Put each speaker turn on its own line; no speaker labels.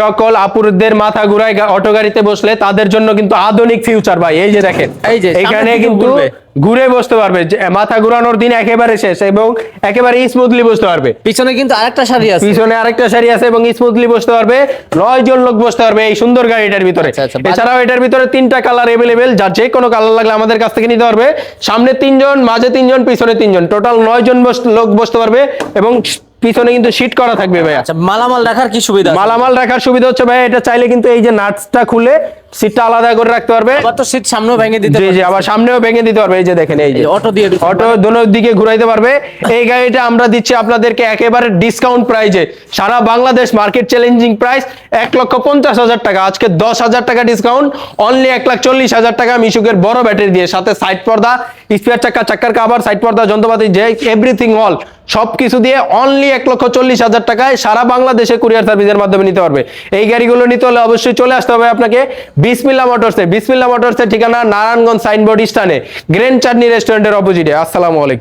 সকল আপুরদের মাথা ঘুরায় অটো গাড়িতে বসলে তাদের জন্য কিন্তু আধুনিক ফিউচার ভাই। এই যে দেখেন
এই যে,
এখানে কিন্তু ঘুরে বসতে পারবে। যে মাথা ঘুরানোর দিন একেবারে শেষ এবং একেবারে স্মুথলি বসতে পারবে।
পিছনে কিন্তু আরেকটা শাড়ি আছে।
পিছনে আরেকটা সারি আছে এবং স্মুথলি বসতে পারবে। নয় জন লোক বসতে পারবে এই সুন্দর গাড়িটার ভিতরে।
আচ্ছা, আচ্ছা,
এছাড়াও এটার ভিতরে তিনটা কালার এভেলেবেল যার যে কোনো কালার লাগলে আমাদের কাছ থেকে নিতে পারবে। সামনে তিনজন মাঝে তিনজন পিছনে তিনজন। টোটাল নয় জন লোক বসতে পারবে এবং পিছনে কিন্তু সিট করা থাকবে ভাই
আচ্ছা মালামাল রাখার কি সুবিধা
মালামাল রাখার সুবিধা হচ্ছে ভাই এটা চাইলে কিন্তু এই যে নাটসটা খুলে সিটটা আলাদা করে রাখতে পারবে?
আবার তো সিট সামনেও ভেঙে দিতে
জি জি আবার সামনেও ভেঙে দিতে পারবে। এই যে দেখেন এই যে।
অটো দিয়ে
অটো দোনো দিকে ঘুরাইতে পারবে। এই গাড়িটা আমরা দিচ্ছি আপনাদেরকে একেবারে ডিসকাউন্ট প্রাইজে সারা বাংলাদেশ মার্কেট চ্যালেঞ্জিং প্রাইস এক লক্ষ পঞ্চাশ হাজার টাকা। আজকে দশ হাজার টাকা ডিসকাউন্ট অনলি এক লাখ চল্লিশ হাজার টাকা মিশুকের বড় ব্যাটারি দিয়ে। সাথে সাইড পর্দা স্পেয়ার চাক্কা চাক্কার কাভার সাইড পর্দা যন্ত্রপাতি যে এভরিথিং অল সবকিছু দিয়ে অনলি এক লক্ষ চল্লিশ হাজার টাকায় সারা বাংলাদেশে কুরিয়ার সার্ভিসের মাধ্যমে নিতে পারবে। এই গাড়িগুলো নিতে হলে অবশ্যই চলে আসতে হবে আপনাকে বিসমিল্লা মোটরসে বিসমিল্লা মোটরসের ঠিকানা নারায়ণগঞ্জ সাইনবোর্ড স্থানে। গ্রেন চাটনি রেস্টুরেন্টের অপোজিটে আসসালামু আলাইকুম।